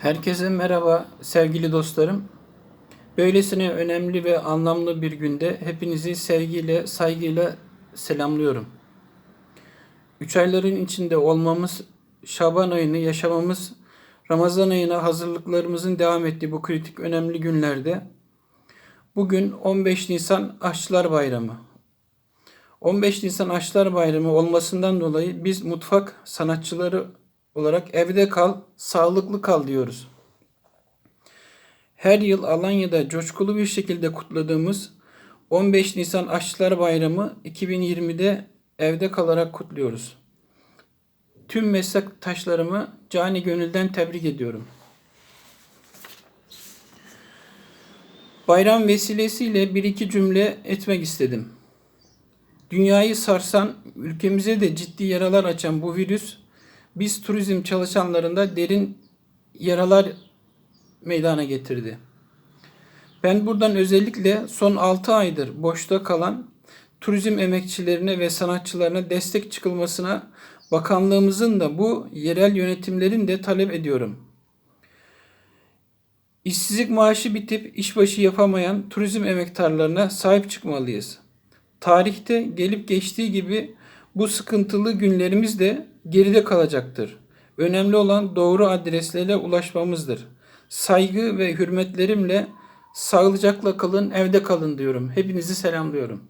Herkese merhaba sevgili dostlarım. Böylesine önemli ve anlamlı bir günde hepinizi sevgiyle, saygıyla selamlıyorum. Üç ayların içinde olmamız, Şaban ayını yaşamamız, Ramazan ayına hazırlıklarımızın devam ettiği bu kritik önemli günlerde bugün 15 Nisan Aşçılar Bayramı. 15 Nisan Aşçılar Bayramı olmasından dolayı biz mutfak sanatçıları olarak evde kal, sağlıklı kal diyoruz. Her yıl Alanya'da coşkulu bir şekilde kutladığımız 15 Nisan Aşçılar Bayramı 2020'de evde kalarak kutluyoruz. Tüm meslektaşlarımı cani gönülden tebrik ediyorum. Bayram vesilesiyle bir iki cümle etmek istedim. Dünyayı sarsan, ülkemize de ciddi yaralar açan bu virüs biz turizm çalışanlarında derin yaralar meydana getirdi. Ben buradan özellikle son 6 aydır boşta kalan turizm emekçilerine ve sanatçılarına destek çıkılmasına bakanlığımızın da bu yerel yönetimlerin de talep ediyorum. İşsizlik maaşı bitip işbaşı yapamayan turizm emektarlarına sahip çıkmalıyız. Tarihte gelip geçtiği gibi bu sıkıntılı günlerimiz de geride kalacaktır. Önemli olan doğru adreslerle ulaşmamızdır. Saygı ve hürmetlerimle sağlıcakla kalın, evde kalın diyorum. Hepinizi selamlıyorum.